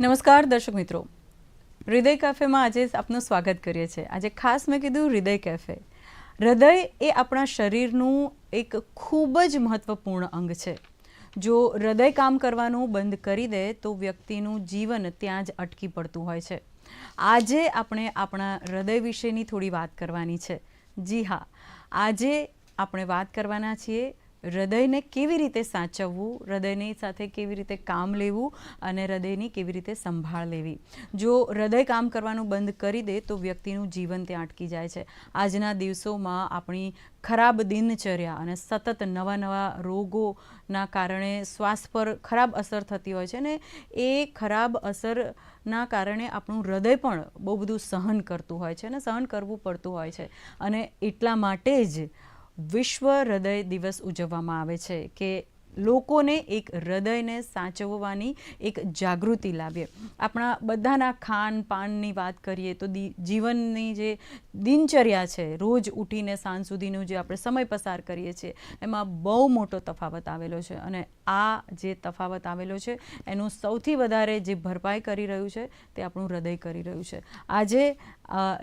નમસ્કાર, દર્શક મિત્રો. હૃદય કેફેમાં આજે આપનું સ્વાગત કરીએ છીએ. આજે ખાસ મેં કીધું હૃદય કેફે હૃદય એ આપણા શરીરનું એક ખૂબ જ મહત્વપૂર્ણ અંગ છે. જો હૃદય કામ કરવાનું બંધ કરી દે, તો વ્યક્તિનું જીવન ત્યાં જ અટકી પડતું હોય છે. આજે આપણે આપણા હૃદય વિશેની થોડી વાત કરવાની છે. જી હા, આજે આપણે વાત કરવાના છીએ હૃદયને કેવી રીતે સાચવવું, હૃદયની સાથે કેવી રીતે કામ લેવું અને હૃદયની કેવી રીતે સંભાળ લેવી. જો હૃદય કામ કરવાનું બંધ કરી દે, તો વ્યક્તિનું જીવન ત્યાં અટકી જાય છે. આજના દિવસોમાં આપણી ખરાબ દિનચર્યા અને સતત નવા નવા રોગોના કારણે શ્વાસ પર ખરાબ અસર થતી હોય છે ને એ ખરાબ અસરના કારણે આપણું હૃદય પણ બહુ બધું સહન કરતું હોય છે અને સહન કરવું પડતું હોય છે. અને એટલા માટે જ વિશ્વ હૃદય દિવસ ઉજવવામાં આવે છે કે લોકોને એક હૃદયને સાચવવાની એક જાગૃતિ લાવીએ આપણા બધાના ખાન પાનની વાત કરીએ તો જીવનની જે દિનચર્યા છે, રોજ ઉઠીને સાંજ સુધીનું જે આપણે સમય પસાર કરીએ છીએ, એમાં બહુ મોટો તફાવત આવેલો છે. અને આ જે તફાવત આવેલો છે, એનું સૌથી વધારે જે ભરપાઈ કરી રહ્યું છે, તે આપણું હૃદય કરી રહ્યું છે. આજે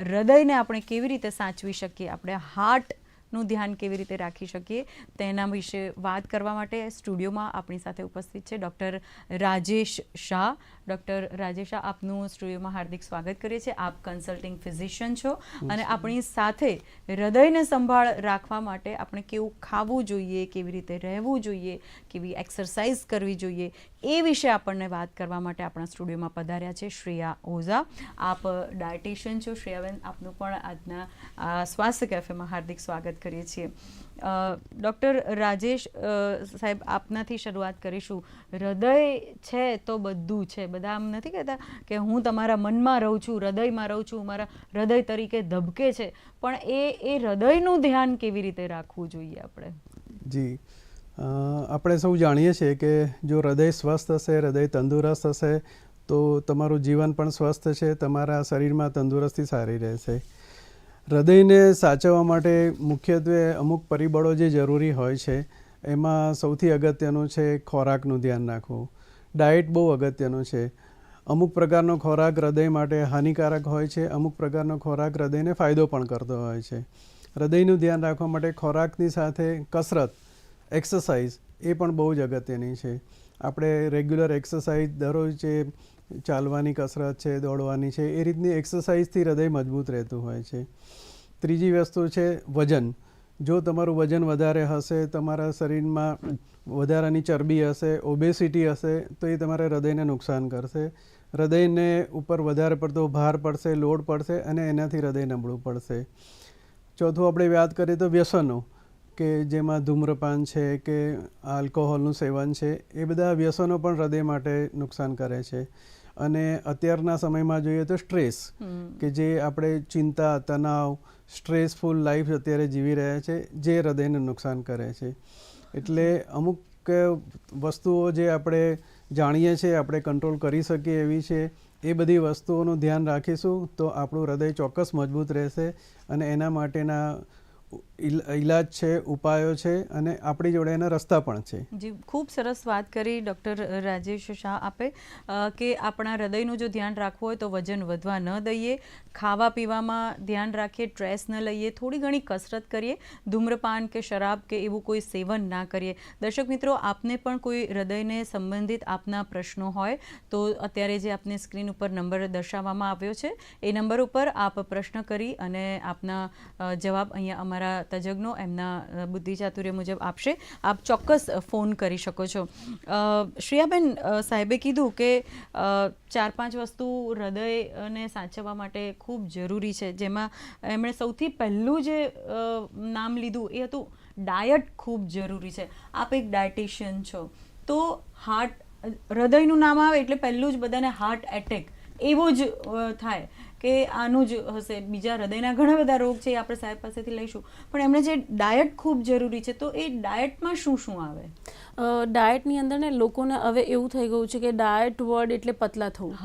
હૃદયને આપણે કેવી રીતે સાચવી શકીએ? આપણે હાર્ટ નું ધ્યાન કેવી રીતે રાખી શકીએ તેના વિશે વાત કરવા માટે સ્ટુડિયોમાં આપણી સાથે ઉપસ્થિત છે ડૉક્ટર રાજેશ શાહ ડૉક્ટર રાજેશ આપનું સ્ટુડિયોમાં હાર્દિક સ્વાગત કરીએ છીએ. આપ કન્સલ્ટિંગ ફિઝિશિયન છો અને આપણી સાથે હૃદયને સંભાળ રાખવા માટે આપણે કેવું ખાવું જોઈએ કેવી રીતે રહેવું જોઈએ કેવી એક્સરસાઇઝ કરવી જોઈએ એ વિશે આપણને વાત કરવા માટે આપણા સ્ટુડિયોમાં પધાર્યા છે શ્રેયા ઓઝા. આપ ડાયટિશિયન છો. શ્રેયાબેન આપનું પણ આજના સ્વાસ્થ્ય કેફેમાં હાર્દિક સ્વાગત કરીએ છીએ. ડૉક્ટર રાજેશ સાહેબ, આપનાથી શરૂઆત કરીશું. હૃદય છે તો બધું છે. બધા આમ નથી કહેતા કે હું તમારા મનમાં રહું છું, હૃદયમાં રહું છું, મારા હૃદય તરીકે ધબકે છે. પણ એ એ હૃદયનું ધ્યાન કેવી રીતે રાખવું જોઈએ આપણે? જી. આપણે સૌ જાણીએ છીએ કે જો હૃદય સ્વસ્થ હશે, હૃદય તંદુરસ્ત હશે, તો તમારું જીવન પણ સ્વસ્થ છે, તમારા શરીરમાં તંદુરસ્તી સારી રહેશે. હૃદયને સાચવવા માટે મુખ્યત્વે અમુક પરિબળો જે જરૂરી હોય છે, એમાં સૌથી અગત્યનું છે ખોરાકનું ધ્યાન રાખવું. ડાયટ બહુ અગત્યનું છે. અમુક પ્રકારનો ખોરાક હૃદય માટે હાનિકારક હોય છે, અમુક પ્રકારનો ખોરાક હૃદયને ફાયદો પણ કરતો હોય છે. હૃદયનું ધ્યાન રાખવા માટે ખોરાકની સાથે કસરત, એક્સરસાઇઝ એ પણ બહુ જ અગત્યની છે. આપણે રેગ્યુલર એક્સરસાઇઝ દરરોજ જે ચાલવાની કસરત છે, દોડવાની છે, એ રીતની એક્સરસાઇઝથી હૃદય મજબૂત રહેતું હોય છે. ત્રીજી વસ્તુ છે વજન. જો તમારું વજન વધારે હશે, તમારા શરીરમાં વધારાની ચરબી હશે ઓબેસિટી હશે, તો એ તમારા હૃદયને નુકસાન કરશે. હૃદયને ઉપર વધારે પડતો ભાર પડશે, લોડ પડશે અને એનાથી હૃદય નબળું પડશે. ચોથું આપણે વાત કરીએ તો વ્યસનો. કે જેમાં ધૂમ્રપાન છે કે આલ્કોહોલનું સેવન છે એ બધા વ્યસનો પણ હૃદય માટે નુકસાન કરે છે. અને અત્યારના સમયમાં જોઈએ તો સ્ટ્રેસ કે જે આપણે ચિંતા તણાવ સ્ટ્રેસફુલ લાઈફ અત્યારે જીવી રહ્યા છે જે હૃદયને નુકસાન કરે છે. એટલે અમુક વસ્તુઓ જે આપણે જાણીએ છીએ આપણે કંટ્રોલ કરી શકીએ એવી છે એ બધી વસ્તુઓનું ધ્યાન રાખીશું તો આપણું હૃદય ચોક્કસ મજબૂત રહેશે અને એના માટેના ઈલાજ છે, ઉપાયો છે અને આપણી જોડે એના રસ્તા પણ છે. જી, ખૂબ સરસ વાત કરી ડૉક્ટર રાજેશ શાહ આપે કે આપણા હૃદયનું જો ધ્યાન રાખવું હોય તો વજન વધવા ન દઈએ, ખાવા પીવામાં ધ્યાન રાખીએ, સ્ટ્રેસ ન લઈએ, થોડી ઘણી કસરત કરીએ, ધૂમ્રપાન કે શરાબ કે એવું કોઈ સેવન ના કરીએ. દર્શક મિત્રો, આપને પણ કોઈ હૃદયને સંબંધિત આપના પ્રશ્નો હોય તો અત્યારે જે આપને સ્ક્રીન ઉપર નંબર દર્શાવવામાં આવ્યો છે, એ નંબર ઉપર આપ પ્રશ્ન કરી અને આપના જવાબ અહીંયા અમારા તજજ્ઞો એમના બુદ્ધિ ચાતુર્ય મુજબ આપશે. આપ ચોક્કસ ફોન કરી શકો છો. શ્રેયાબેન સાહેબે કીધું કે ચાર પાંચ વસ્તુ હૃદયને સાચવવા માટે ખૂબ જરૂરી છે. જેમાં એમણે સૌથી પહેલું જે નામ લીધું એ હતું, ડાયટ ખૂબ જરૂરી છે. આપ એક ડાયટિશિયન છો. તો હાર્ટ હૃદયનું નામ આવે એટલે પહેલું જ બધાને હાર્ટ એટેક. એવો જ થાય. કે આનું જ હશે. બીજા હૃદયના ઘણા બધા રોગ છે એ આપણે સાહેબ પાસેથી લઈશું. પણ એમણે જે ડાયટ ખૂબ જરૂરી છે, તો એ ડાયટમાં શું શું આવે? ડાયટની અંદર ને લોકોને હવે એવું થઈ ગયું છે કે ડાયટ વર્ડ એટલે પતલા થવું.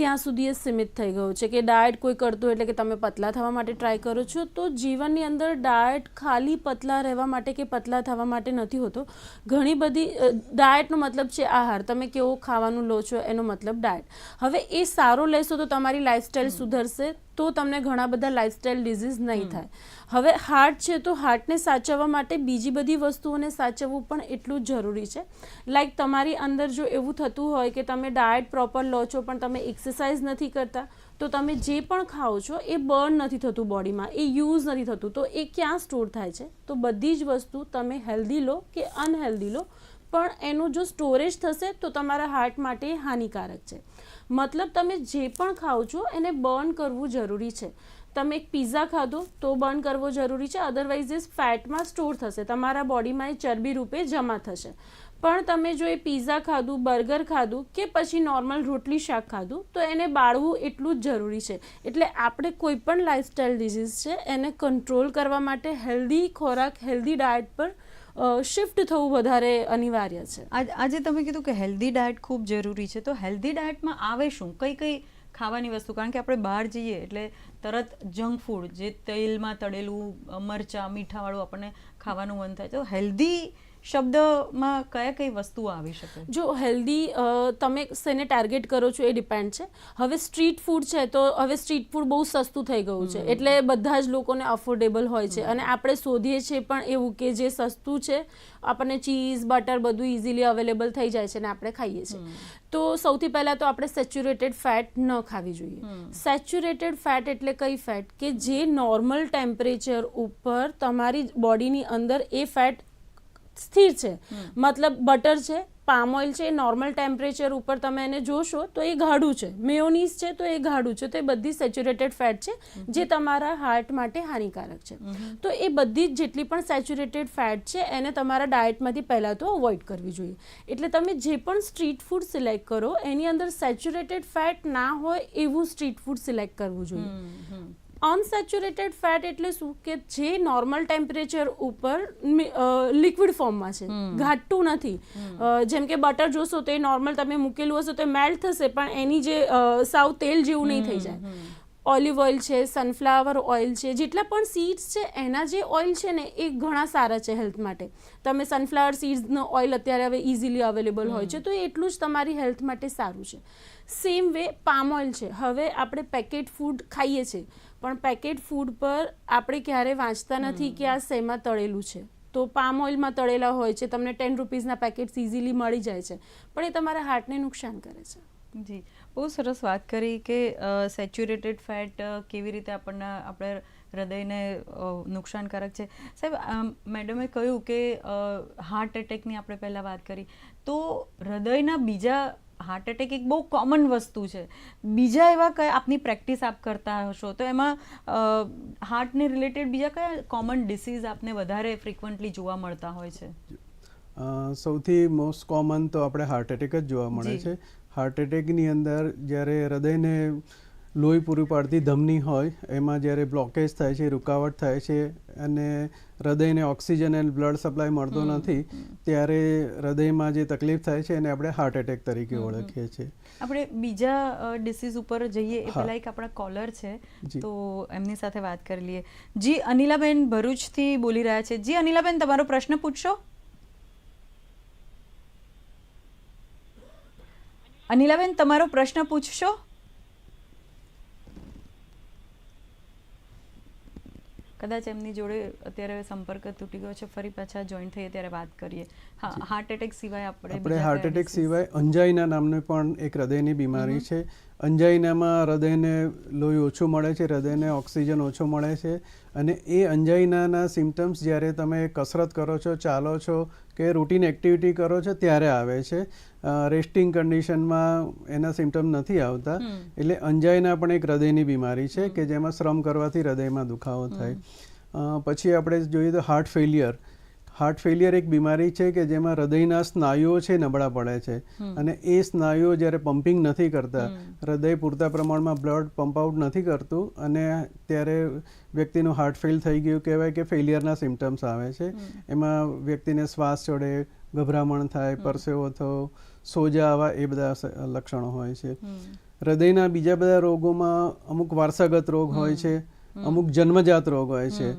ત્યાં સુધી એ સીમિત થઈ ગયું છે કે ડાયટ કોઈ કરતું એટલે કે તમે પતલા થવા માટે ટ્રાય કરો છો તો જીવનની અંદર ડાયટ ખાલી પતલા રહેવા માટે કે પતલા થવા માટે નથી હોતો. ઘણી બધી ડાયટનો મતલબ છે આહાર. તમે કેવો ખાવાનું લો છો એનો મતલબ ડાયટ. હવે એ સારો લેશો તો તમારી લાઈફસ્ટાઈલ સુધરશે. તો તમને ઘણા બધા લાઈફસ્ટાઈલ ડિઝીઝ નહીં થાય. હવે હાર્ટ છે તો હાર્ટને સાચવવા માટે બીજી બધી વસ્તુઓને સાચવવું પણ એટલું જ જરૂરી છે. લાઈક તમારી અંદર જો એવું થતું હોય કે તમે ડાયટ પ્રોપર લો છો પણ તમે એક્સરસાઇઝ નથી કરતા તો તમે જે પણ ખાઓ છો એ બર્ન નથી થતું બોડીમાં એ યુઝ નથી થતું. તો એ ક્યાં સ્ટોર થાય છે? તો બધી જ વસ્તુ તમે હેલ્ધી લો કે અનહેલ્ધી લો પણ એનું જો સ્ટોરેજ થશે તો તમારા હાર્ટ માટે હાનિકારક છે. મતલબ તમે જે પણ ખાઓ છો, એને બર્ન કરવું જરૂરી છે. તમે એક પીઝા ખાધો, તો બર્ન કરવો જરૂરી છે. અધરવાઇઝ એ ફેટમાં સ્ટોર થશે. તમારા બોડીમાં એ ચરબી રૂપે જમા થશે. પણ તમે જો એ પીઝા ખાધું બર્ગર ખાધું કે પછી નોર્મલ રોટલી શાક ખાધું, તો એને બાળવું એટલું જ જરૂરી છે. એટલે આપણે કોઈ પણ લાઇફસ્ટાઇલ ડિઝીઝ છે, એને કંટ્રોલ કરવા માટે હેલ્ધી ખોરાક હેલ્ધી ડાયટ પર શિફ્ટ થવું વધારે અનિવાર્ય છે. આજ તમે કીધું કે હેલ્ધી ડાયટ ખૂબ જરૂરી છે. તો હેલ્ધી ડાયટમાં આવે શું? કઈ કઈ ખાવાની વસ્તુ? કારણ કે આપણે બહાર જઈએ એટલે તરત જંક ફૂડ જે તેલમાં તળેલું મરચાં, મીઠાવાળું આપણને ખાવાનું મન થાય. તો હેલ્ધી શબ્દમાં કયા કઈ વસ્તુઓ આવી શકે? જો હેલ્ધી તમે શેને ટાર્ગેટ કરો છો એ ડિપેન્ડ છે. હવે સ્ટ્રીટ ફૂડ છે તો હવે સ્ટ્રીટ ફૂડ બહુ સસ્તું થઈ ગયું છે. એટલે બધા જ લોકોને અફોર્ડેબલ હોય છે. અને આપણે શોધીએ છીએ પણ એવું કે જે સસ્તું છે આપણને ચીઝ બટર બધું ઇઝીલી અવેલેબલ થઈ જાય છે અને આપણે ખાઈએ છીએ. તો સૌથી પહેલાં તો આપણે સેચ્યુરેટેડ ફેટ ન ખાવી જોઈએ. સેચ્યુરેટેડ ફેટ એટલે કઈ ફેટ? કે જે નોર્મલ ટેમ્પરેચર ઉપર તમારી બોડીની અંદર એ ફેટ સ્થિર છે. મતલબ બટર છે પામ ઓઇલ છે એ નોર્મલ ટેમ્પરેચર ઉપર તમે એને જોશો તો એ ગાઢું છે. મેયોનીઝ છે તો એ ગાઢું છે. તો એ બધી સેચ્યુરેટેડ ફેટ છે જે તમારા હાર્ટ માટે હાનિકારક છે. તો એ બધી જ જેટલી પણ સેચ્યુરેટેડ ફેટ છે એને તમારા ડાયટમાંથી પહેલાં તો અવોઇડ કરવી જોઈએ. એટલે તમે જે પણ સ્ટ્રીટ ફૂડ સિલેક્ટ કરો એની અંદર સેચ્યુરેટેડ ફેટ ના હોય એવું સ્ટ્રીટ ફૂડ સિલેક્ટ કરવું જોઈએ. અનસેચ્યુરેટેડ ફેટ એટલે શું? કે જે નોર્મલ ટેમ્પરેચર ઉપર લિક્વિડ ફોર્મમાં છે. ઘાટું નથી. જેમ કે બટર જોશો તો એ નોર્મલ તમે મૂકેલું હશો તો મેલ્ટ થશે પણ એની જે સાવ તેલ જેવું નહીં થઈ જાય. ઓલિવ ઓઇલ છે સનફ્લાવર ઓઇલ છે જેટલા પણ સીડ્સ છે એના જે ઓઇલ છે ને એ ઘણા સારા છે હેલ્થ માટે. તમે સનફ્લાવર સીડ્સનો ઓઇલ અત્યારે હવે ઇઝીલી અવેલેબલ હોય છે તો એટલું જ તમારી હેલ્થ માટે સારું છે. સેમ વે પામ ઓઇલ છે. હવે આપણે પેકેટ ફૂડ ખાઈએ છીએ પણ પેકેટ ફૂડ પર આપણે ક્યારે વાંચતા નથી કે આ શેમાં તળેલું છે. તો પામ ઓઇલમાં તળેલા હોય છે તમને ટેન રૂપીઝના પેકેટ્સ ઇઝીલી મળી જાય છે પણ એ તમારા હાર્ટને નુકસાન કરે છે. જી. બહુ સરસ વાત કરી કે સેચ્યુરેટેડ ફેટ કેવી રીતે આપણને આપણે હૃદયને નુકસાનકારક છે. સાહેબ મેડમે કહ્યું કે હાર્ટ એટેકની આપણે પહેલાં વાત કરી. તો હૃદયના બીજા હાર્ટ એટેક એક બહુ કોમન વસ્તુ છે. બીજા એવા કયા આપની પ્રેક્ટિસ આપ કરતા હશો? તો એમાં હાર્ટને રિલેટેડ બીજા કયા કોમન ડિસીઝ આપને વધારે ફ્રિકવન્ટલી જોવા મળતા હોય છે? સૌથી મોસ્ટ કોમન તો આપણે હાર્ટ એટેક જ જોવા મળે છે. હાર્ટ એટેકની અંદર જ્યારે હૃદયને લોહી પૂરું પાડતી ધમની હોય એમાં જ્યારે બ્લોકેજ થાય છે રૂકાવટ થાય છે અને હૃદયને ઓક્સિજન એન્ડ બ્લડ સપ્લાય મળતો નથી ત્યારે હૃદયમાં જે તકલીફ થાય છે એને આપણે હાર્ટ એટેક તરીકે ઓળખીએ છીએ. આપણે બીજા ડિસીઝ ઉપર જઈએ એ. પહેલા એક આપણા કોલર છે તો એમની સાથે વાત કરી લઈએ. જી અનિલાબેન ભરૂચથી બોલી રહ્યા છે. જી અનિલાબેન તમારો પ્રશ્ન પૂછશો અનિલાબેન તમારો પ્રશ્ન પૂછશો? કદાચ એમની જોડે અત્યારે સંપર્ક તૂટી ગયો છે ફરી પાછા જોઈન થઈએ ત્યારે વાત કરીએ. હા હાર્ટ એટેક સિવાય આપણે આપણે હાર્ટ એટેક સિવાય અંજાઈના નામની પણ એક હૃદયની બીમારી છે. અંજાઈનામાં હૃદયને લોહી ઓછું મળે છે હૃદયને ઓક્સિજન ઓછો મળે છે અને એ અંજાઈનાના સિમ્ટમ્સ જ્યારે તમે કસરત કરો છો ચાલો છો કે રૂટીન એક્ટિવિટી કરો છો ત્યારે આવે છે. રેસ્ટિંગ કન્ડિશનમાં એના સિમ્ટમ નથી આવતા. એટલે અંજાયના પણ એક હૃદયની બીમારી છે કે જેમાં શ્રમ કરવાથી હૃદયમાં દુખાવો થાય. પછી આપણે જોઈએ તો હાર્ટ ફેલિયર હાર્ટ ફેલિયર એક બીમારી છે કે જેમાં હૃદયના સ્નાયુઓ છે નબળા પડે છે. અને એ સ્નાયુઓ જ્યારે પમ્પિંગ નથી કરતા હૃદય પૂરતા પ્રમાણમાં બ્લડ પંપ આઉટ નથી કરતું અને ત્યારે વ્યક્તિનું હાર્ટ ફેલ થઈ ગયું કહેવાય કે ફેલિયરના સિમ્ટમ્સ આવે છે. એમાં વ્યક્તિને શ્વાસ ચડે ગભરામણ થાય પરસેવો થવો સોજા આવા એ બધા લક્ષણો હોય છે. હૃદયના બીજા બધા રોગોમાં અમુક વારસાગત રોગ હોય છે અમુક જન્મજાત રોગ હોય છે.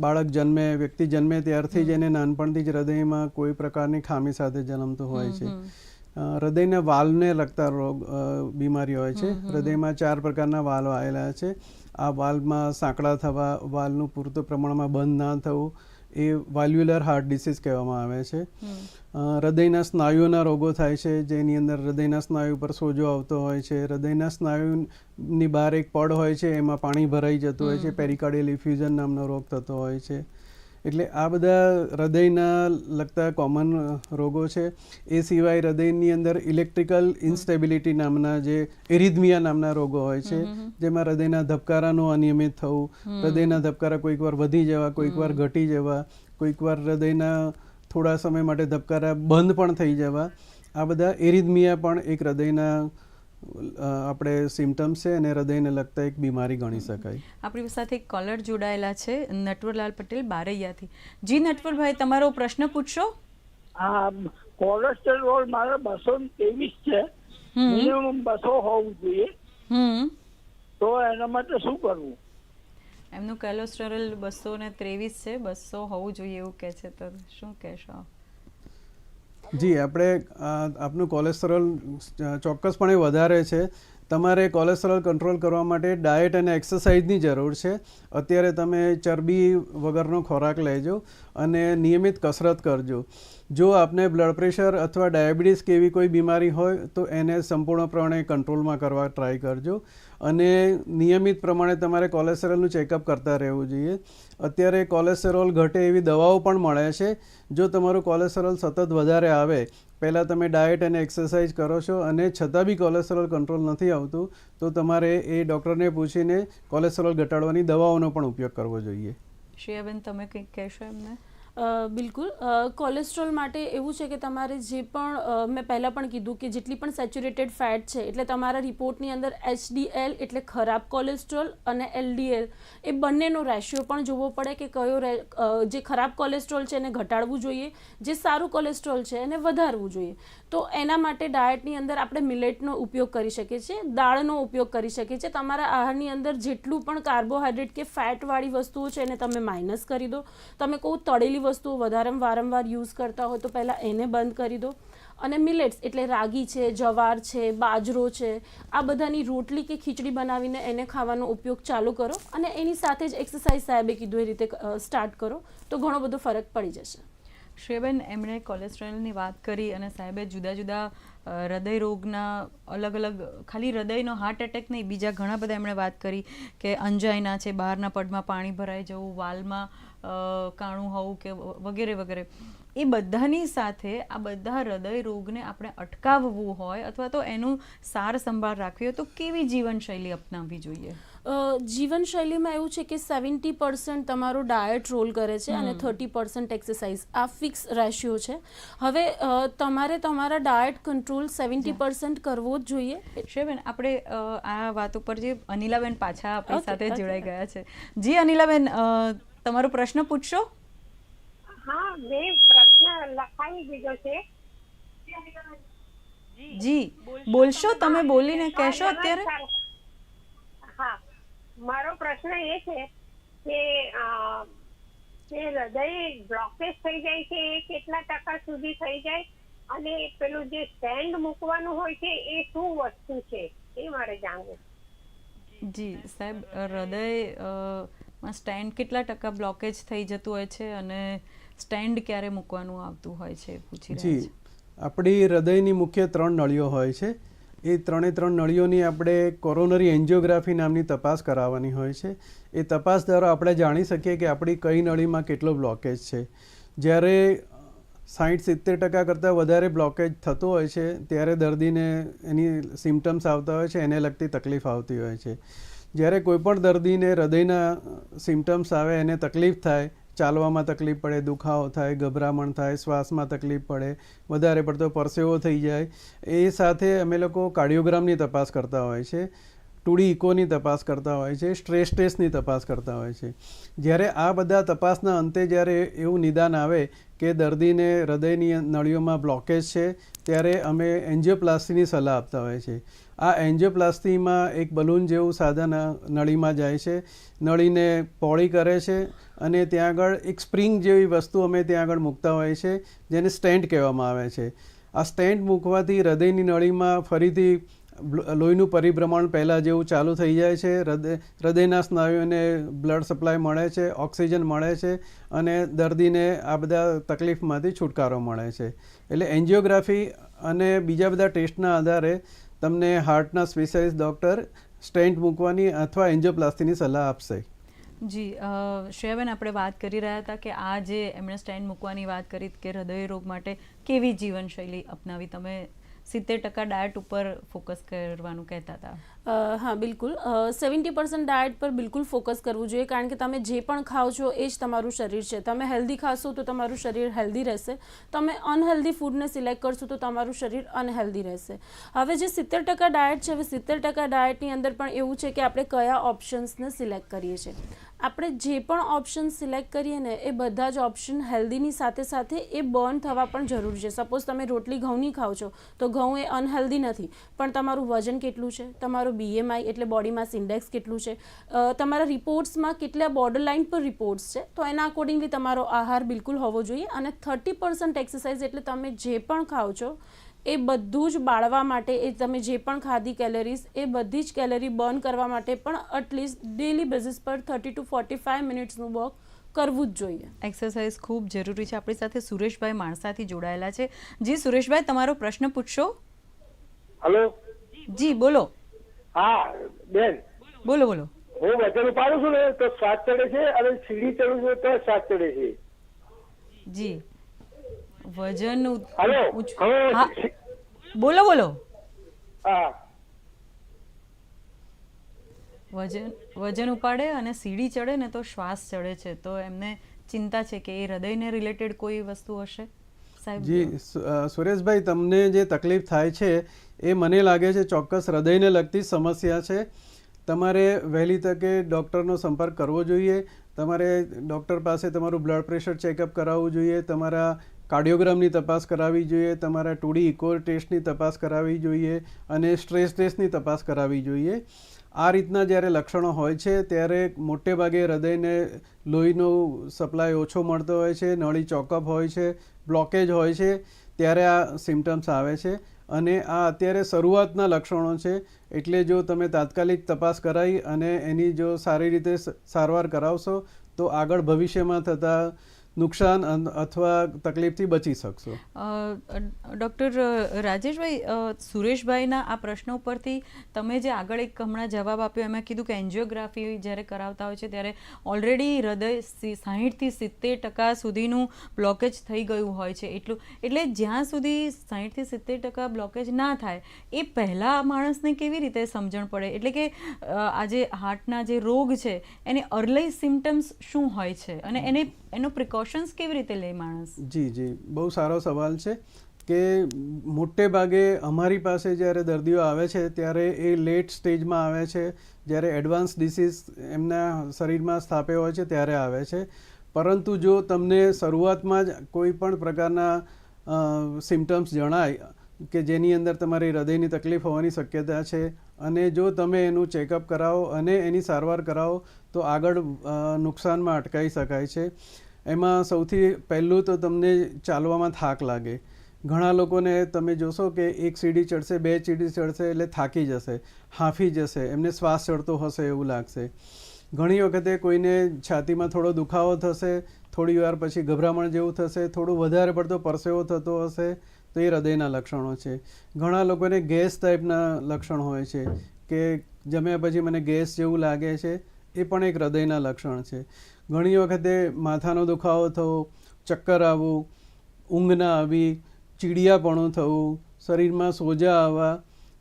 બાળક જન્મે વ્યક્તિ જન્મે ત્યારથી જ એને નાનપણથી જ હૃદયમાં કોઈ પ્રકારની ખામી સાથે જન્મતું હોય છે. હૃદયના વાલને લગતા રોગ બીમારી હોય છે. હૃદયમાં ચાર પ્રકારના વાલ્વ આવેલા છે. આ વાલમાં સાંકડા થવા વાલનું પૂરતું પ્રમાણમાં બંધ ના થવું એ વાલ્યુલર હાર્ટ ડિસીઝ કહેવામાં આવે છે. હૃદયના સ્નાયુઓના રોગો થાય છે જેની અંદર હૃદયના સ્નાયુ પર સોજો આવતો હોય છે હૃદયના સ્નાયુની બહાર એક પડ હોય છે એમાં પાણી ભરાઈ જતું હોય છે પેરિકાર્ડિયલ ઇફ્યુઝન નામનો રોગ થતો હોય છે. એટલે આ બધા હૃદયના લગતા કોમન રોગો છે. એ સિવાય હૃદયની અંદર ઇલેક્ટ્રિકલ ઇન્સ્ટેબિલિટી નામના જે એરિધમિયા નામના રોગો હોય છે જેમાં હૃદયના ધબકારાનું અનિયમિત થવું હૃદયના ધબકારા કોઈક વાર વધી જવા કોઈક વાર ઘટી જવા કોઈક વાર હૃદયના થોડા સમય માટે ધબકારા બંધ પણ થઈ જવા. આ બધા એરિધમિયા પણ એક હૃદયના આપણે સિમ્ટમ્સ છે અને હૃદયને લગતા એક બીમારી ગણી શકાય. આપણી સાથે એક કોલર જોડાયેલા છે નટવરલાલ પટેલ બારૈયાથી. જી નટવરભાઈ તમારો પ્રશ્ન પૂછશો હા કોલેસ્ટ્રોલ મારે બસો ત્રેવીસ છે. હમ. મિનિમમ બસો હોવું જોઈએ. તો એના માટે શું કરવું? એમનું કોલેસ્ટ્રોલ બસો ને ત્રેવીસ છે બસો હોવું જોઈએ એવું કહે છે. તો શું કહેશો? જી, આપણે આપનું કોલેસ્ટેરોલ ચોક્કસપણે વધારે છે. તમારે કોલેસ્ટેરોલ કંટ્રોલ કરવા માટે ડાયટ અને એક્સરસાઇઝની જરૂર છે. અત્યારે તમે ચરબી વગરનો ખોરાક લેજો અને નિયમિત કસરત કરજો. જો આપને બ્લડ પ્રેશર અથવા ડાયાબિટીસ કે એવી કોઈ બીમારી હોય, તો એને સંપૂર્ણપણે કંટ્રોલમાં કરવા ટ્રાય કરજો. અને નિયમિત પ્રમાણે તમારે કોલેસ્ટેરોલનું ચેકઅપ કરતા રહેવું જોઈએ. અત્યારે કોલેસ્ટેરોલ ઘટે એવી દવાઓ પણ મળે છે. જો તમારું કોલેસ્ટેરોલ સતત વધારે આવે, પહેલાં તમે ડાયટ અને એક્સરસાઇઝ કરો છો અને છતાં બી કોલેસ્ટેરોલ કંટ્રોલ નથી આવતું, તો તમારે એ ડૉક્ટરને પૂછીને કોલેસ્ટેરોલ ઘટાડવાની દવાઓનો પણ ઉપયોગ કરવો જોઈએ. શ્રેયાબેન, તમે કંઈક કહેશો એમને? બિલકુલ. કોલેસ્ટ્રોલ માટે એવું છે કે તમારે જે પણ મેં પહેલાં પણ કીધું કે જેટલી પણ સેચ્યુરેટેડ ફેટ છે, એટલે તમારા રિપોર્ટની અંદર એચડીએલ એટલે ખરાબ કોલેસ્ટ્રોલ અને એલડીએલ એ બંનેનો રેશિયો પણ જોવો પડે કે કયો જે ખરાબ કોલેસ્ટ્રોલ છે એને ઘટાડવું જોઈએ, જે સારું કોલેસ્ટ્રોલ છે એને વધારવું જોઈએ. તો એના માટે ડાયટની અંદર આપણે મિલેટનો ઉપયોગ કરી શકીએ છીએ, દાળનો ઉપયોગ કરી શકીએ છીએ. તમારા આહારની અંદર જેટલું પણ કાર્બોહાઈડ્રેટ કે ફેટવાળી વસ્તુઓ છે એને તમે માઇનસ કરી દો. તમે કહું તળેલી વસ્તુઓ વધારે વારંવાર યુઝ કરતા હોય તો પહેલાં એને બંધ કરી દો. અને મિલેટ્સ એટલે રાગી છે, જવાર છે, બાજરો છે, આ બધાની રોટલી કે ખીચડી બનાવીને એને ખાવાનો ઉપયોગ ચાલુ કરો. અને એની સાથે જ એક્સરસાઇઝ સાહેબે કીધું એ રીતે સ્ટાર્ટ કરો. તો ઘણો બધો ફરક પડી જશે. શ્રેયાબેન એમણે કોલેસ્ટ્રોલની વાત કરી અને સાહેબે જુદા જુદા હૃદય રોગના અલગ અલગ, ખાલી હૃદયનો હાર્ટ એટેક નહીં, બીજા ઘણા બધા એમણે વાત કરી કે અંજાઈના છે, બહારના પડમાં પાણી ભરાઈ જવું, વાલમાં કાણું હોવું કે વગેરે વગેરે. એ બધાની સાથે આ બધા હૃદય રોગને આપણે અટકાવવું હોય અથવા તો એનું સાર સંભાળ રાખવી હોય તો કેવી જીવનશૈલી અપનાવવી જોઈએ? જીવનશૈલીમાં એવું છે કે સેવન્ટી પર્સન્ટ તમારો ડાયટ રોલ કરે છે અને થર્ટી પર્સન્ટ એક્સરસાઇઝ. આ ફિક્સ રેશિયો છે. હવે તમારે તમારા ડાયટ કંટ્રોલ સેવન્ટી પર્સન્ટ કરવો જ જોઈએ. શ્રેયાબેન આપણે આ વાત ઉપર જે અનિલાબેન પાછા આપણી સાથે જોડાઈ ગયા છે. જી અનિલાબેન અ, તમારો પ્રશ્ન પૂછશો? હા મેં પ્રશ્ન લખાવી દીધો છે. જી બોલશો તમે બોલીને કહેશો અત્યારે? હા. મારો પ્રશ્ન એ છે કે જે હૃદય બ્લોકેજ થઈ જાય છે એ કેટલા ટકા સુધી થઈ જાય? અને પેલું જે સ્ટેન્ડ મૂકવાનું હોય છે એ શું વસ્તુ છે? એ મારે જાણવું જી સાહેબ હૃદયમાં સ્ટેન્ડ કેટલા ટકા બ્લોકેજ થઈ જતું હોય છે અને સ્ટેન્ડ ક્યારે મૂકવાનું આવતું હોય છે પૂછી રહ્યા જી છે? આપણી હૃદયની મુખ્ય ત્રણ નળીઓ હોય છે. એ ત્રણે ત્રણ નળીઓની આપણે કોરોનરી એન્જિયોગ્રાફી નામની તપાસ કરાવવાની હોય છે. એ તપાસ દ્વારા આપણે જાણી શકીએ કે આપણી કઈ નળીમાં કેટલો બ્લોકેજ છે. જ્યારે સાઠ સિત્તેર ટકા કરતાં વધારે બ્લોકેજ થતો હોય છે, ત્યારે દર્દીને એની સિમ્ટમ્સ આવતા હોય છે, એને લગતી તકલીફ આવતી હોય છે. જ્યારે કોઈ પણ દર્દીને હૃદયના સિમ્ટમ્સ આવે, એને તકલીફ થાય ચાલવામાં તકલીફ પડે, દુખાવો થાય, ગભરામણ થાય, શ્વાસમાં તકલીફ પડે, વધારે પડતો પરસેવો થઈ જાય. એ સાથે અમે લોકો કાર્ડિયોગ્રામની તપાસ કરતા હોય છે. ટુડી ઇકોની તપાસ કરતા હોય છે, સ્ટ્રેસ ટેસ્ટની તપાસ કરતા હોય છે. જ્યારે આ બધા તપાસના અંતે જ્યારે એવું નિદાન આવે કે દર્દીને હૃદયની નળીઓમાં બ્લોકેજ છે, ત્યારે અમે એન્જિયોપ્લાસ્ટીની સલાહ આપતા હોય છે. આ એન્જિયોપ્લાસ્ટીમાં એક બલૂન જેવું સાધન નળીમાં જાય છે, નળીને પોળી કરે છે અને ત્યાં આગળ એક સ્પ્રિંગ જેવી વસ્તુ અમે ત્યાં આગળ મૂકતા હોય છે, જેને સ્ટેન્ટ કહેવામાં આવે છે. આ સ્ટેન્ટ મૂકવાથી હૃદયની નળીમાં ફરીથી લોહીનું પરિભ્રમણ પહેલાં જેવું ચાલુ થઈ જાય છે. હૃદય, હૃદયના સ્નાયુઓને બ્લડ સપ્લાય મળે છે, ઓક્સિજન મળે છે અને દર્દીને આ બધા તકલીફમાંથી છુટકારો મળે છે. એટલે એન્જિયોગ્રાફી અને બીજા બધા ટેસ્ટના આધારે તમને હાર્ટના સ્પેશિયાલિસ્ટ ડૉક્ટર સ્ટેન્ટ મૂકવાની અથવા એન્જિયોપ્લાસ્ટીની સલાહ આપશે. જી શ્રેયાબેન આપણે વાત કરી રહ્યા હતા કે આ જે એમણે સ્ટેન્ડ મૂકવાની વાત કરી કે હૃદય રોગ માટે કેવી જીવનશૈલી અપનાવી. તમે સિત્તેર ટકા ડાયટ ઉપર ફોકસ કરવાનું કહેતા હતા. હા, બિલકુલ. સેવન્ટી પર્સન્ટ ડાયટ પર બિલકુલ ફોકસ કરવું જોઈએ, કારણ કે તમે જે પણ ખાઓ છો એ જ તમારું શરીર છે. તમે હેલ્ધી ખાશો તો તમારું શરીર હેલ્ધી રહેશે. તમે અનહેલ્ધી ફૂડને સિલેક્ટ કરશો તો તમારું શરીર અનહેલ્ધી રહેશે. હવે જે સિત્તેર ટકા ડાયટ છે, હવે સિત્તેર ટકા ડાયટની અંદર પણ એવું છે કે આપણે કયા ઓપ્શન્સને સિલેક્ટ કરીએ છીએ. આપણે જે પણ ઓપ્શન સિલેક્ટ કરીએ ને, એ બધા જ ઓપ્શન હેલ્ધીની સાથે સાથે એ બર્ન થવા પણ જરૂરી છે. સપોઝ તમે રોટલી ઘઉંની ખાઓ છો, તો ઘઉં એ અનહેલ્ધી નથી. પણ તમારું વજન કેટલું છે? તમારું બીએમઆઈ એટલે બોડી માસ ઇન્ડેક્સ કેટલું છે? તમારા રિપોર્ટ્સમાં કેટલા બોર્ડર લાઇન પર રિપોર્ટ્સ છે? તો એના અકોર્ડિંગલી તમારો આહાર બિલકુલ હોવો જોઈએ અને થર્ટી પર્સન્ટ એક્સરસાઇઝ એટલે તમે જે પણ ખાઓ છો એ બધું જ બાળવા માટે એ તમે જે પણ ખાધી કેલરીઝ એ બધી જ કેલરી બર્ન કરવા માટે પણ એટલીસ્ટ ડેલી બેઝિસ પર થર્ટી ટુ ફોર્ટી ફાઇવ મિનિટ્સનું વોક કરવું જ જોઈએ. એક્સરસાઇઝ ખૂબ જરૂરી છે. આપણી સાથે સુરેશભાઈ માણસાથી જોડાયેલા છે. જી સુરેશભાઈ તમારો પ્રશ્ન પૂછશો? હલો જી બોલો. હા બેન. બોલો બોલો. હું વજન ઉપાડું છું ને તો સ્વાદ ચડે છે અને સીડી ચડું છું તો સ્વાદ ચડે છે. જી. વજન બોલો બોલો. હા. વજન વજન ઉપાડે અને સીડી ચડે ને તો શ્વાસ ચડે છે. તો એમને ચિંતા છે કે એ હૃદયને રિલેટેડ કોઈ વસ્તુ હશે? જી સુરેશભાઈ તમને જે તકલીફ થાય છે એ મને લાગે છે ચોક્કસ હૃદયને લગતી સમસ્યા છે. તમારે વહેલી તકે ડૉક્ટરનો સંપર્ક કરવો જોઈએ. તમારે ડૉક્ટર પાસે તમારું બ્લડ પ્રેશર ચેકઅપ કરાવવું જોઈએ. તમારા કાર્ડિયોગ્રામની તપાસ કરાવવી જોઈએ, તમારા ટુડી ઇકો ટેસ્ટની તપાસ કરાવવી જોઈએ અને સ્ટ્રેસ ટેસ્ટની તપાસ કરાવવી જોઈએ. આ રીતના જ્યારે લક્ષણો હોય છે, ત્યારે મોટે ભાગે હૃદયને લોહીનો સપ્લાય ઓછો મળતો હોય છે, નળી ચોકઅપ હોય છે, બ્લોકેજ હોય છે, ત્યારે આ સિમ્ટમ્સ આવે છે. અને આ અત્યારે શરૂઆતના લક્ષણો છે, એટલે જો તમે તાત્કાલિક તપાસ કરાવી અને એની જો સારી રીતે સારવાર કરાવશો, તો આગળ ભવિષ્યમાં થતા નુકસાન અથવા તકલીફથી બચી શકશો. ડૉક્ટર રાજેશભાઈ સુરેશભાઈના આ પ્રશ્નો પરથી તમે જે આગળ એક હમણાં જવાબ આપ્યો, એમાં કીધું કે એન્જિયોગ્રાફી જ્યારે કરાવતા હોય છે, ત્યારે ઓલરેડી હૃદય સાહીઠથી સિત્તેર ટકા સુધીનું બ્લોકેજ થઈ ગયું હોય છે. એટલું, એટલે જ્યાં સુધી સાહીઠથી સિત્તેર ટકા બ્લોકેજ ના થાય, એ પહેલાં માણસને કેવી રીતે સમજણ પડે? એટલે કે આજે હાર્ટના જે રોગ છે, એને અર્લી સિમ્ટમ્સ શું હોય છે? અને એને, એનો પ્રિકોશન્સ કેવી રીતે લે માણસ? જી જી. બહુ સારો સવાલ છે કે મોટે ભાગે અમારી પાસે જ્યારે દર્દીઓ આવે છે ત્યારે એ લેટ સ્ટેજમાં આવે છે. જ્યારે એડવાન્સ ડિસીઝ એમના શરીરમાં સ્થાપ્યો હોય છે ત્યારે આવે છે. પરંતુ જો તમને શરૂઆતમાં જ કોઈ પણ પ્રકારના સિમ્ટમ્સ જણાય કે જેની અંદર તમારી હૃદયની તકલીફ હોવાની શક્યતા છે અને જો તમે એનું ચેકઅપ કરાવો અને એની સારવાર કરાવો તો આગળ નુકસાનમાં અટકાવી શકાય છે. એમાં સૌથી પહેલું તો તમને ચાલવામાં થાક લાગે. ઘણા લોકોને તમે જોશો કે એક સીડી ચડશે, બે સીડી ચડશે, એટલે થાકી જશે, હાંફી જશે, એમને શ્વાસ ચડતો હશે એવું લાગશે. ઘણી વખતે કોઈને છાતીમાં થોડો દુખાવો થશે, થોડી વાર પછી ગભરામણ જેવું થશે, થોડું વધારે પડતો પરસેવો થતો હશે, તો એ હૃદયના લક્ષણો છે. ઘણા લોકોને ગેસ ટાઈપના લક્ષણ હોય છે, કે જમ્યા પછી મને ગેસ જેવું લાગે છે એ પણ એક હૃદયના લક્ષણ છે. ઘણી વખતે માથાનો દુખાવો થવો, ચક્કર આવવું ઊંઘ ના આવી ચીડિયાપણું થવું, શરીરમાં સોજા આવવા,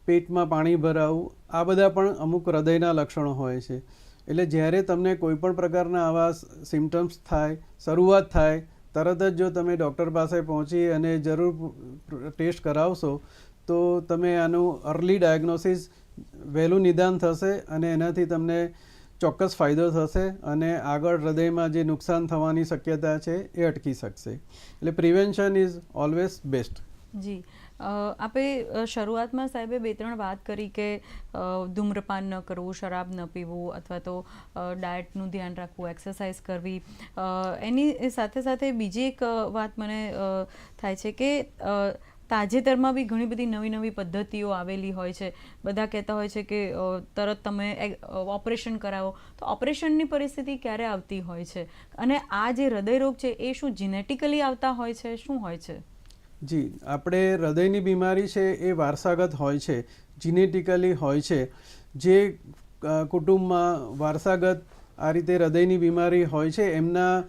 પેટમાં પાણી ભરાવું, આ બધા પણ અમુક હૃદયના લક્ષણો હોય છે. એટલે જ્યારે તમને કોઈ પણ પ્રકારના આવા સિમ્ટમ્સ થાય, શરૂઆત થાય, તરત જ જો તમે ડૉક્ટર પાસે પહોંચી અને જરૂર ટેસ્ટ કરાવશો, તો તમે આનું અર્લી ડાયગ્નોસિસ વહેલું નિદાન થશે અને એનાથી તમને ચોક્કસ ફાયદો થશે અને આગળ હૃદયમાં જે નુકસાન થવાની શક્યતા છે એ અટકી શકશે. એટલે પ્રિવેન્શન ઇઝ ઓલવેઝ બેસ્ટ. જી. આપણે આપે શરૂઆતમાં સાહેબે બે ત્રણ વાત કરી કે ધૂમ્રપાન ન કરવું, શરાબ ન પીવું અથવા તો ડાયટનું ધ્યાન રાખવું, એક્સરસાઇઝ કરવી. એની સાથે સાથે બીજી એક વાત મને થાય છે કે તાજેતરમાં બી ઘણી બધી નવી નવી પદ્ધતિઓ આવેલી હોય છે. બધા કહેતા હોય છે કે તરત તમે ઓપરેશન કરાવો. તો ઓપરેશનની પરિસ્થિતિ ક્યારે આવતી હોય છે? અને આ જે હૃદયરોગ છે, એ શું જીનેટિકલી આવતા હોય છે? શું હોય છે? જી, આપણે હૃદયની બીમારી છે, એ વારસાગત હોય છે. જીનેટિકલી હોય છે. જે કુટુંબમાં વારસાગત આ રીતે હૃદયની બીમારી હોય છે, એમના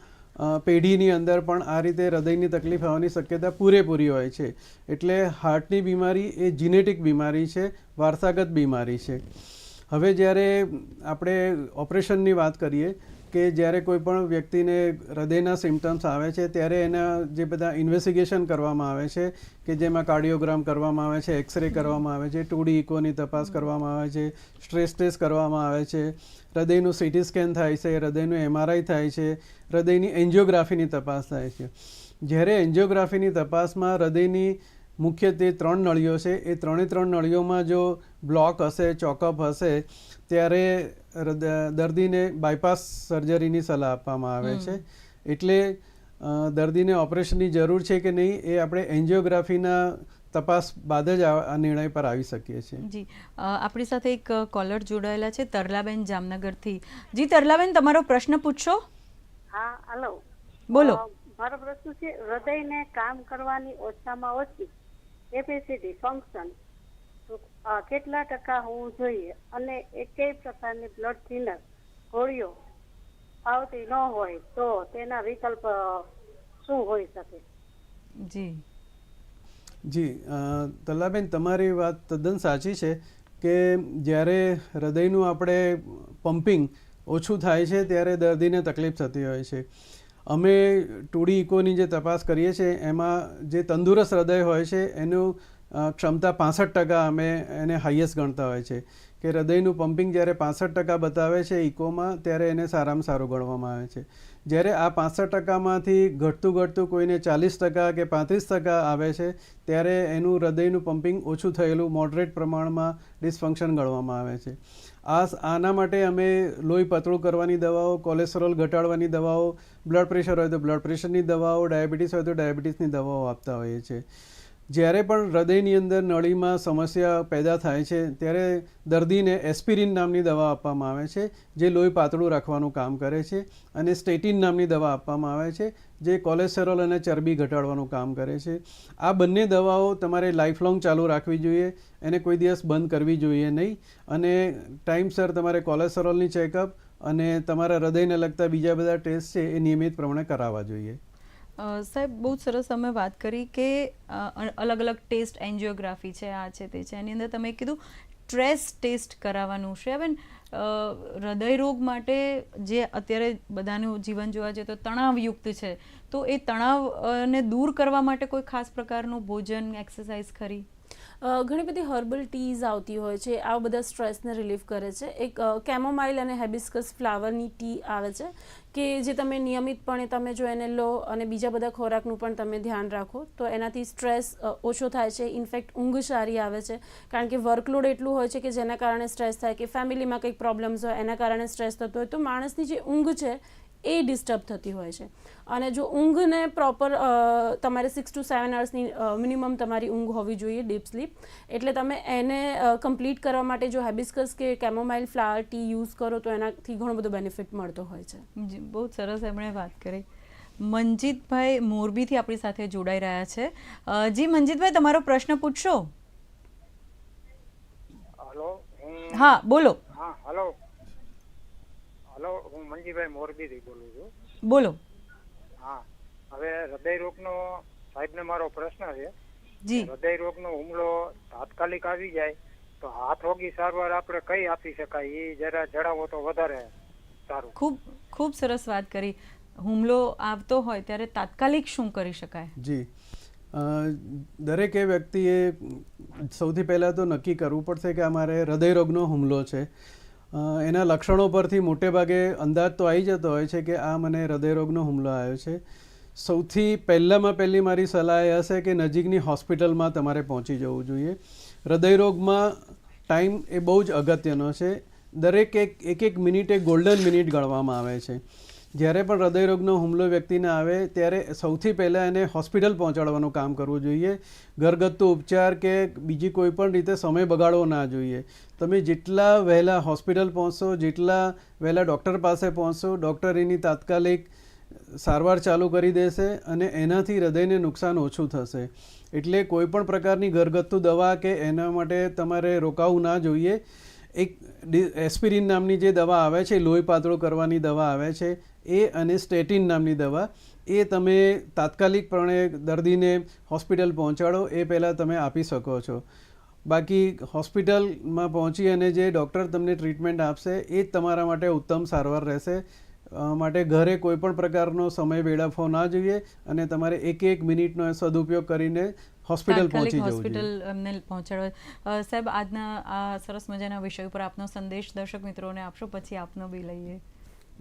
પેઢીની અંદર પણ આ રીતે હૃદયની તકલીફ આવવાની શક્યતા પૂરેપૂરી હોય છે. એટલે હાર્ટની બીમારી એ જીનેટિક બીમારી છે, વારસાગત બીમારી છે. હવે જ્યારે આપણે ઓપરેશનની વાત કરીએ કે જ્યારે કોઈ પણ વ્યક્તિને હૃદયના સિમ્ટમ્સ આવે છે, ત્યારે એના જે બધા ઇન્વેસ્ટિગેશન કરવામાં આવે છે, કે જેમાં કાર્ડિયોગ્રામ કરવામાં આવે છે એક્સરે કરવામાં આવે છે ટુડી ઇકોની તપાસ કરવામાં આવે છે સ્ટ્રેસ ટેસ્ટ કરવામાં આવે છે, હૃદયનું સીટી સ્કેન થાય છે, હૃદયનું એમઆરઆઈ થાય છે, હૃદયની એન્જિયોગ્રાફીની તપાસ થાય છે. જ્યારે એન્જિયોગ્રાફીની તપાસમાં હૃદયની મુખ્યત્વે ત્રણ નળીઓ છે, એ ત્રણે ત્રણ નળીઓમાં જો બ્લોક હશે ચોકઅપ હશે ત્યારે દર્દીને બાયપાસ સર્જરીની સલાહ આપવામાં આવે છે. એટલે દર્દીને ઓપરેશનની જરૂર છે કે નહીં એ આપણે એન્જિયોગ્રાફીના તપાસ બાદ જ આ નિર્ણય પર આવી શકીએ છીએ. જી. આપણી સાથે એક કોલર જોડાયેલા છે તરલાબેન જામનગરથી. જી તરલાબેન તમારો પ્રશ્ન પૂછશો હા હલો. બોલો. મારો પ્રશ્ન છે હૃદયને કામ કરવાની ઓછામાં ઓછી કેપેસિટી ફંક્શન કેટલા ટકા હોવું જોઈએ અને એકેય પ્રકારની બ્લડ થિનર ગોળીઓ આવતી ન હોય તો તેના વિકલ્પ શું હોઈ શકે? જી. જી તલ્લાબેન તમારી વાત તદ્દન સાચી છે કે જ્યારે હૃદયનું આપણે પમ્પિંગ ઓછું થાય છે ત્યારે દર્દીને તકલીફ થતી હોય છે. અમે ટુડી ઇકોની જે તપાસ કરીએ છીએ એમાં જે તંદુરસ્ત હૃદય હોય છે એનું ક્ષમતા પાસઠ ટકા અમે એને હાઈએસ્ટ ગણતા હોય છે. કે હૃદયનું પમ્પિંગ જ્યારે પાસઠ ટકા બતાવે છે ઇકોમાં ત્યારે એને સારામાં સારું ગણવામાં આવે છે. જ્યારે આ પાસઠ ટકામાંથી ઘટતું ઘટતું કોઈને ચાલીસ ટકા કે પાંત્રીસ ટકા આવે છે, ત્યારે એનું હૃદયનું પમ્પિંગ ઓછું થયેલું મોડરેટ પ્રમાણમાં ડિસફંક્શન ગણવામાં આવે છે. આ આના માટે અમે લોહી પતળું કરવાની દવાઓ કોલેસ્ટ્રોલ ઘટાડવાની દવાઓ બ્લડ પ્રેશર હોય તો બ્લડ પ્રેશરની દવાઓ ડાયાબિટીસ હોય તો ડાયાબિટીસની દવાઓ આપતા હોઈએ છીએ. જ્યારે પણ હૃદયની અંદર નળીમાં સમસ્યા પેદા થાય છે, ત્યારે દર્દીને એસ્પિરિન નામની દવા આપવામાં આવે છે, જે લોહી પાતળું રાખવાનું કામ કરે છે અને સ્ટેટિન નામની દવા આપવામાં આવે છે, જે કોલેસ્ટેરોલ અને ચરબી ઘટાડવાનું કામ કરે છે. આ બંને દવાઓ તમારે લાઈફલોંગ ચાલુ રાખવી જોઈએ, એને કોઈ દિવસ બંધ કરવી જોઈએ નહીં અને ટાઈમસર તમારે કોલેસ્ટેરોલની ચેકઅપ અને તમારા હૃદયને લગતા બીજા બધા ટેસ્ટ છે એ નિયમિત પ્રમાણે કરાવવા જોઈએ. સાહેબ, બહુ જ સરસ તમે વાત કરી કે અલગ અલગ ટેસ્ટ એન્જિયોગ્રાફી છે, આ છે, તે છે. એની અંદર તમે કીધું સ્ટ્રેસ ટેસ્ટ કરાવવાનું છે. બેન હૃદય રોગ માટે જે અત્યારે બધાનું જીવન જોવા જઈએ તો તણાવયુક્ત છે. તો એ તણાવને દૂર કરવા માટે કોઈ ખાસ પ્રકારનું ભોજન, એક્સરસાઇઝ ખરી? ઘણી બધી હર્બલ ટીઝ આવતી હોય છે આ બધા સ્ટ્રેસને રિલીફ કરે છે. એક કેમોમાઇલ અને હેબિસ્કસ ફ્લાવરની ટી આવે છે, કે જે તમે નિયમિતપણે તમે જો એને લો અને બીજા બધા ખોરાકનું પણ તમે ધ્યાન રાખો, તો એનાથી સ્ટ્રેસ ઓછો થાય છે. ઇનફેક્ટ ઊંઘ સારી આવે છે, કારણ કે વર્કલોડ એટલું હોય છે કે જેના કારણે સ્ટ્રેસ થાય, કે ફેમિલીમાં કંઈક પ્રોબ્લેમ્સ હોય, એના કારણે સ્ટ્રેસ થતો હોય, તો માણસની જે ઊંઘ છે એ ડિસ્ટર્બ થતી હોય છે. અને જો ઊંઘને પ્રોપર તમારે સિક્સ ટુ સેવન અવર્સની મિનિમમ તમારી ઊંઘ હોવી જોઈએ ડીપ સ્લીપ એટલે તમે એને કમ્પ્લીટ કરવા માટે જો હેબિસ્કસ કે કેમોમાઇલ ફ્લાવર ટી યુઝ કરો તો એનાથી ઘણો બધો બેનિફિટ મળતો હોય છે. જી બહુ સરસ એમણે વાત કરી. મનજીતભાઈ મોરબીથી આપણી સાથે જોડાઈ રહ્યા છે. જી મનજીતભાઈ તમારો પ્રશ્ન પૂછશો? હા બોલો. હા હલો. હલો હું મંજીભાઈ મોરબીથી બોલું છું. બોલો. હા હવે હૃદય રોગનો સાહેબને મારો પ્રશ્ન છે. જી. હૃદય રોગનો હુમલો તાત્કાલિક આવી જાય તો હાથ રોગી સારવાર આપણે કઈ આપી શકાય? એ જરા જણાવો તો વધારે સારું. ખૂબ ખૂબ સરસ વાત કરી. હુમલો આવતો હોય ત્યારે તાત્કાલિક શું કરી શકાય? જી. દરેક એ વ્યક્તિએ સૌથી પહેલાં તો નક્કી કરવું પડશે કે અમારે હૃદયરોગનો હુમલો છે. એના લક્ષણો પરથી મોટે ભાગે અંદાજ તો આવી જતો હોય છે કે આ મને હૃદયરોગનો હુમલો આવ્યો છે. સૌથી પહેલાંમાં પહેલી મારી સલાહ એ હશે કે નજીકની હોસ્પિટલમાં તમારે પહોંચી જવું જોઈએ. હૃદયરોગમાં ટાઈમ એ બહુ જ અગત્યનો છે. દરેક એક એક એક મિનિટ એ ગોલ્ડન મિનિટ ગણવામાં આવે છે. જ્યારે પણ હૃદયરોગનો હુમલો વ્યક્તિને આવે, ત્યારે સૌથી પહેલાં એને હોસ્પિટલ પહોંચાડવાનું કામ કરવું જોઈએ. ઘરગથ્થુ ઉપચાર કે બીજી કોઈ પણ રીતે સમય બગાડવો ના જોઈએ. તમે જેટલા વહેલા હોસ્પિટલ પહોંચશો, જેટલા વહેલા ડૉક્ટર પાસે પહોંચશો, ડૉક્ટર એની તાત્કાલિક સારવાર ચાલુ કરી દેશે અને એનાથી હૃદયને નુકસાન ઓછું થશે. એટલે કોઈ પણ પ્રકારની ઘરગથ્થુ દવા કે એના માટે તમારે રોકાવું ના જોઈએ. એક એસ્પિરિન નામની જે દવા આવે છે, લોહી પાતળું કરવાની દવા આવે છે એ અને સ્ટેટિન નામની દવા એ તમે તાત્કાલિકપણે દર્દીને હોસ્પિટલ પહોંચાડો એ પહેલાં તમે આપી શકો છો. બાકી હોસ્પિટલમાં પહોંચી અને જે ડૉક્ટર તમને ટ્રીટમેન્ટ આપશે એ જ તમારા માટે ઉત્તમ સારવાર રહેશે. માટે ઘરે કોઈ પણ પ્રકારનો સમય વેડફવો ના જોઈએ અને તમારે એક એક મિનિટનો સદુપયોગ કરીને હોસ્પિટલ પહોંચી જવું હોસ્પિટલ અમને પહોંચાડવા સાહેબ આજના આ સરસ મજાના વિષય ઉપર આપનો સંદેશ દર્શક મિત્રોને આપશો પછી આપનો બી લઈએ.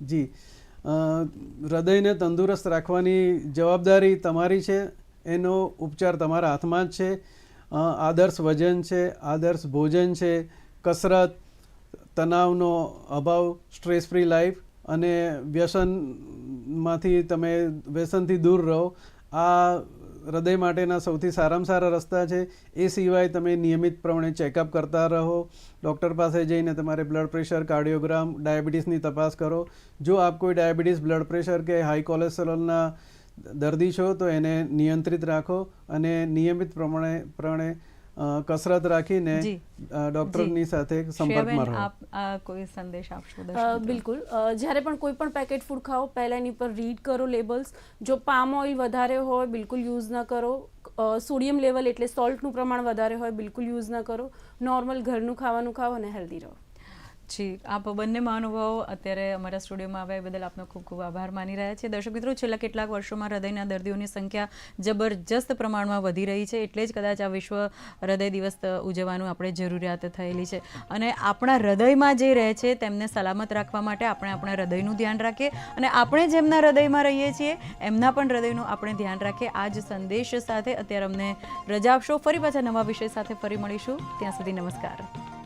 જી. હૃદયને તંદુરસ્ત રાખવાની જવાબદારી તમારી છે, એનો ઉપચાર તમારા હાથમાં જ છે. આદર્શ વજન છે, આદર્શ ભોજન છે, કસરત, તણાવનો અભાવ સ્ટ્રેસ ફ્રી લાઈફ અને વ્યસનમાંથી તમે, વ્યસનથી દૂર રહો. આ હૃદય માટેના સૌથી સારામાં સારા રસ્તા છે. એ સિવાય તમે નિયમિત પ્રમાણે ચેકઅપ કરતા રહો. ડૉક્ટર પાસે જઈને તમારે બ્લડ પ્રેશર કાર્ડિયોગ્રામ ડાયાબિટીસની તપાસ કરો. જો આપ કોઈ ડાયાબિટીસ બ્લડ પ્રેશર કે હાઈ કોલેસ્ટ્રોલના દર્દી છો તો એને નિયંત્રિત રાખો અને નિયમિત પ્રમાણે પ્રમાણે કસરત રાખીને ડોક્ટરની સાથે સંપર્કમાં રહો. આપ કોઈ સંદેશ આપશો? બિલકુલ. જ્યારે પણ કોઈ પણ પેકેટ ફૂડ ખાઓ પહેલા એની પર રીડ કરો લેબલ્સ. જો પામ ઓઇલ વધારે હોય બિલકુલ યુઝ ન કરો. સોડિયમ લેવલ એટલે સોલ્ટનું પ્રમાણ વધારે હોય બિલકુલ યુઝ ન કરો. નોર્મલ ઘરનું ખાવાનું ખાઓ અને હેલ્ધી રહો. જી, આપ બંને મહાનુભાવો, અત્યારે અમારા સ્ટુડિયોમાં આવ્યા બદલ આપનો ખૂબ ખૂબ આભાર માની રહ્યા છે દર્શક મિત્રો, છેલ્લા કેટલાક વર્ષોમાં હૃદયના દર્દીઓની સંખ્યા જબરજસ્ત પ્રમાણમાં વધી રહી છે, એટલે જ કદાચ આ વિશ્વ હૃદય દિવસ ઉજવવાનું આપણે જરૂરિયાત થયેલી છે. અને આપણા હૃદયમાં જે રહે છે, તેમને સલામત રાખવા માટે આપણે આપણા હૃદયનું ધ્યાન રાખીએ અને આપણે જેમના હૃદયમાં રહીએ છીએ, એમના પણ હૃદયનું આપણે ધ્યાન રાખીએ. આ જ સંદેશ સાથે અત્યારે અમને રજા આપશો. ફરી પાછા નવા વિષય સાથે ફરી મળીશું. ત્યાં સુધી નમસ્કાર.